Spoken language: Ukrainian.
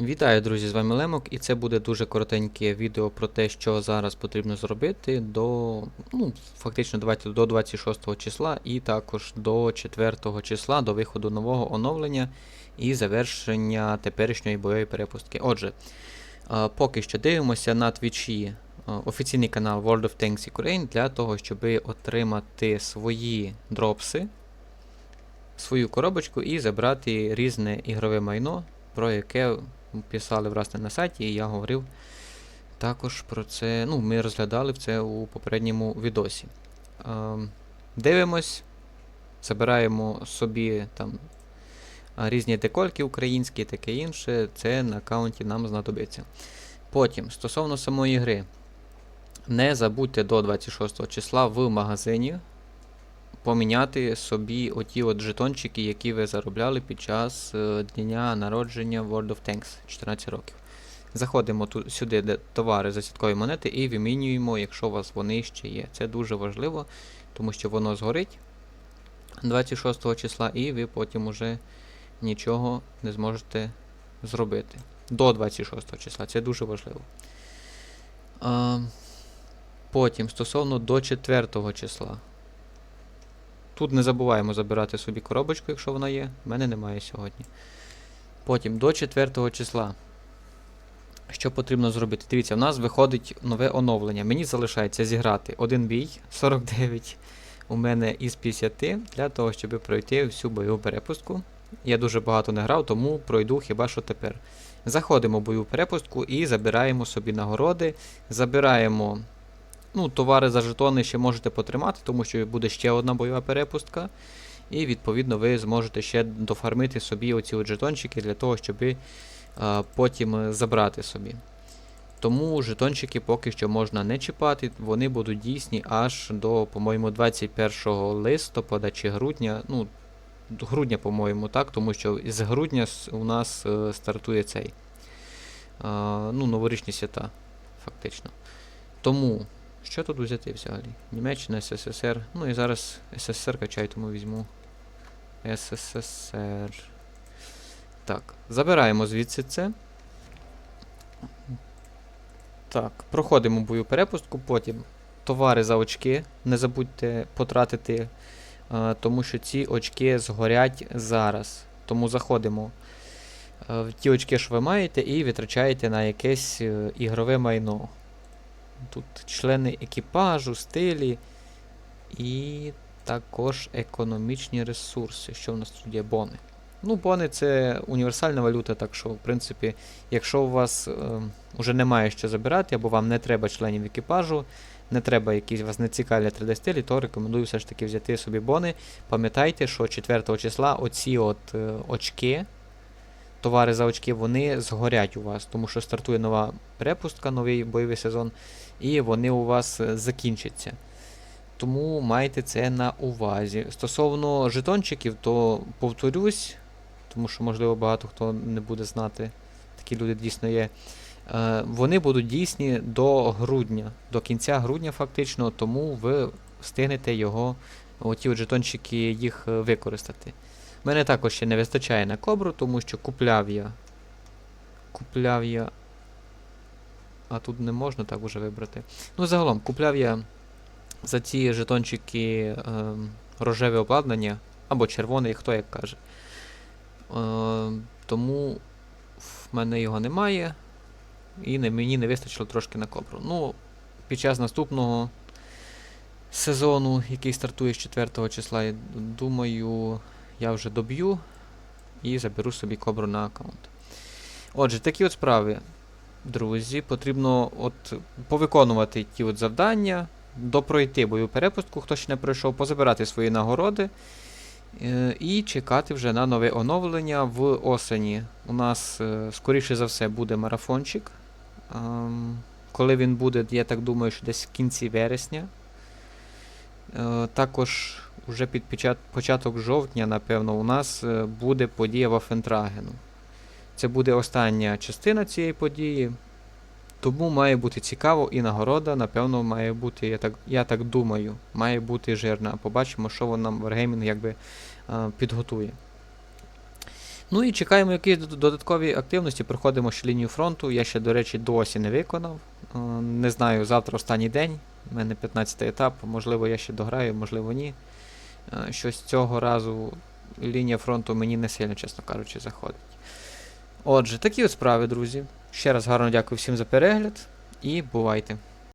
Вітаю, друзі! З вами Лемок, і це буде дуже коротеньке відео про те, що зараз потрібно зробити до, ну, фактично, давайте до 26 числа і також до 4 числа до виходу нового оновлення і завершення теперішньої бойової перепустки. Отже, е, поки що дивимося на твічі е, офіційний канал World of Tanks Ukraine для того, щоб отримати свої дропси, свою коробочку і забрати різне ігрове майно, про яке писали власне на сайті, і я говорив також про це. Ну, ми розглядали це у попередньому відосі. Ем, дивимось, забираємо собі там різні декольки українські таке інше. Це на аккаунті нам знадобиться. Потім, стосовно самої гри, не забудьте до 26 числа в магазині поміняти собі оті от жетончики, які ви заробляли під час е, дня народження World of Tanks 14 років. Заходимо тут, сюди, де товари за сіткові монети, і вимінюємо, якщо у вас вони ще є. Це дуже важливо, тому що воно згорить 26 числа, і ви потім уже нічого не зможете зробити. До 26 числа, це дуже важливо. А, потім, стосовно до 4 числа. Тут не забуваємо забирати собі коробочку, якщо вона є. В мене немає сьогодні. Потім до 4 числа. Що потрібно зробити? Дивіться, в нас виходить нове оновлення. Мені залишається зіграти один бій 49 у мене із 50 для того, щоб пройти всю бойову перепустку. Я дуже багато не грав, тому пройду хіба що тепер. Заходимо в бойову перепустку і забираємо собі нагороди. Забираємо Ну, товари за жетони ще можете потримати, тому що буде ще одна бойова перепустка. І відповідно ви зможете ще дофармити собі оці от жетончики для того, щоб а, потім забрати собі. Тому жетончики поки що можна не чіпати, вони будуть дійсні аж до, по-моєму, 21 листопада чи грудня. Ну, грудня, по-моєму, так, тому що з грудня у нас е, стартує цей а, ну, новорічні свята, фактично. Тому. Що тут взяти взагалі? Німеччина, СССР. Ну і зараз СССР качаю, тому візьму. СССР. Так, забираємо звідси це. Так, проходимо бою перепустку, потім товари за очки. Не забудьте потратити, а, тому що ці очки згорять зараз. Тому заходимо а, в ті очки, що ви маєте, і витрачаєте на якесь е, ігрове майно. Тут члени екіпажу, стилі і також економічні ресурси. Що в нас тут є? Бони. Ну, бони це універсальна валюта, так що, в принципі, якщо у вас е, немає що забирати, або вам не треба членів екіпажу, не треба якісь вас не цікавлять 3D-стилі, то рекомендую все ж таки взяти собі бони. Пам'ятайте, що 4 числа оці от е, очки товари за очки, вони згорять у вас, тому що стартує нова перепустка, новий бойовий сезон, і вони у вас е, закінчаться. Тому майте це на увазі. Стосовно жетончиків, то повторюсь, тому що, можливо, багато хто не буде знати, такі люди дійсно є. Е, вони будуть дійсні до грудня, до кінця грудня, фактично, тому ви встигнете його, оті от жетончики, їх е, використати. Мене також ще не вистачає на кобру, тому що купляв я. Купляв я. А тут не можна так уже вибрати. Ну, загалом, купляв я за ці жетончики е, рожеве обладнання або червоне, хто як каже. Е, тому в мене його немає. І не, мені не вистачило трошки на кобру. Ну, під час наступного сезону, який стартує з 4 числа, я думаю я вже доб'ю і заберу собі кобру на аккаунт. Отже, такі от справи, друзі, потрібно от повиконувати ті от завдання, допройти бою перепустку, хто ще не пройшов, позабирати свої нагороди. Е, і чекати вже на нове оновлення в осені. У нас, е, скоріше за все, буде марафончик. Ем, коли він буде, я так думаю, що десь в кінці вересня. Е, також вже під початок жовтня, напевно, у нас е, буде подія Вафентрагену. Це буде остання частина цієї події. Тому має бути цікаво і нагорода, напевно, має бути, я так я так думаю, має бути жирна. Побачимо, що нам Wargaming якби підготує. Ну і чекаємо якісь додаткові активності. Проходимо ще лінію фронту. Я ще, до речі, досі не виконав. Е, Не знаю, завтра останній день. У мене 15 етап. Можливо, я ще дограю, можливо, ні. Е, Щось цього разу лінія фронту мені не сильно, чесно кажучи, заходить. Отже, такі от справи, друзі. Ще раз гарно дякую всім за перегляд і бувайте.